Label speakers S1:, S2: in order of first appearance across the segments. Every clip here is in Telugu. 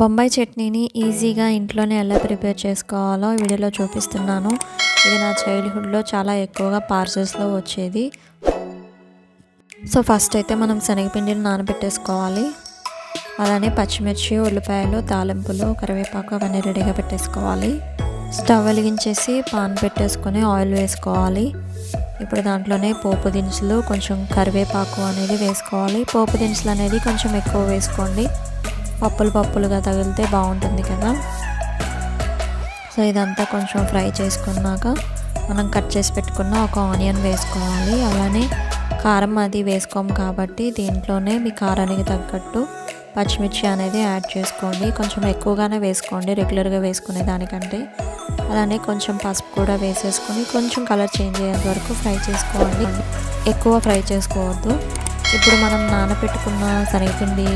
S1: బొంబాయి చట్నీని ఈజీగా ఇంట్లోనే ఎలా ప్రిపేర్ చేసుకోవాలో వీడియోలో చూపిస్తున్నాను. ఇది నా చైల్డ్హుడ్లో చాలా ఎక్కువగా పార్సెల్స్లో వచ్చేది. సో ఫస్ట్ అయితే మనం శనగపిండిని నానబెట్టేసుకోవాలి. అలానే పచ్చిమిర్చి ఉల్లిపాయలు తాలింపులు కరివేపాకు అవన్నీ రెడీగా పెట్టేసుకోవాలి. స్టవ్ వెలిగించేసి పాన్ పెట్టేసుకొని ఆయిల్ వేసుకోవాలి. ఇప్పుడు దాంట్లోనే పోపు దినుసులు కొంచెం కరివేపాకు అనేది వేసుకోవాలి. పోపు దినుసులు అనేది కొంచెం ఎక్కువ వేసుకోండి. పప్పులు పప్పులుగా తగిలితే బాగుంటుంది కదా. సో ఇదంతా కొంచెం ఫ్రై చేసుకున్నాక మనం కట్ చేసి పెట్టుకున్న ఒక ఆనియన్ వేసుకోవాలి. అలానే కారం అది వేసుకోం కాబట్టి దీంట్లోనే మీ కారానికి తగ్గట్టు పచ్చిమిర్చి అనేది యాడ్ చేసుకోండి. కొంచెం ఎక్కువగానే వేసుకోండి రెగ్యులర్గా వేసుకునే దానికంటే. అలానే కొంచెం పసుపు కూడా వేసేసుకొని కొంచెం కలర్ చేంజ్ అయ్యేంత వరకు ఫ్రై చేసుకోండి ఎక్కువ ఫ్రై చేసుకోవద్దు. ఇప్పుడు మనం నానబెట్టుకున్న శనగపిండి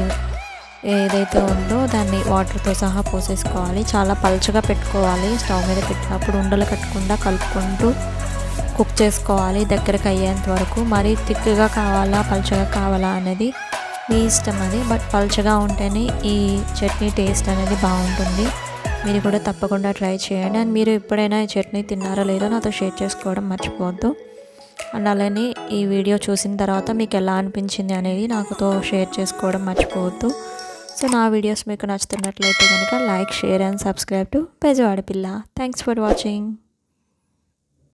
S1: ఏదైతే ఉందో దాన్ని వాటర్తో సహా పోసేసుకోవాలి. చాలా పలుచగా పెట్టుకోవాలి. స్టవ్ మీద పెట్టినప్పుడు ఉండలు కట్టకుండా కలుపుకుంటూ కుక్ చేసుకోవాలి దగ్గరకు అయ్యేంత వరకు. మరీ థిక్గా కావాలా పలుచగా కావాలా అనేది మీ ఇష్టం అది. బట్ పల్చగా ఉంటేనే ఈ చట్నీ టేస్ట్ అనేది బాగుంటుంది. మీరు కూడా తప్పకుండా ట్రై చేయండి. అండ్ మీరు ఎప్పుడైనా ఈ చట్నీ తిన్నారో లేదో నాతో షేర్ చేసుకోవడం మర్చిపోవద్దు. అండ్ అలానే ఈ వీడియో చూసిన తర్వాత మీకు ఎలా అనిపించింది అనేది నాకుతో షేర్ చేసుకోవడం మర్చిపోవద్దు. సో నా వీడియోస్ మీకు నచ్చుతున్నట్లయితే కనుక like share and subscribe to Bezawada Pilla thanks for watching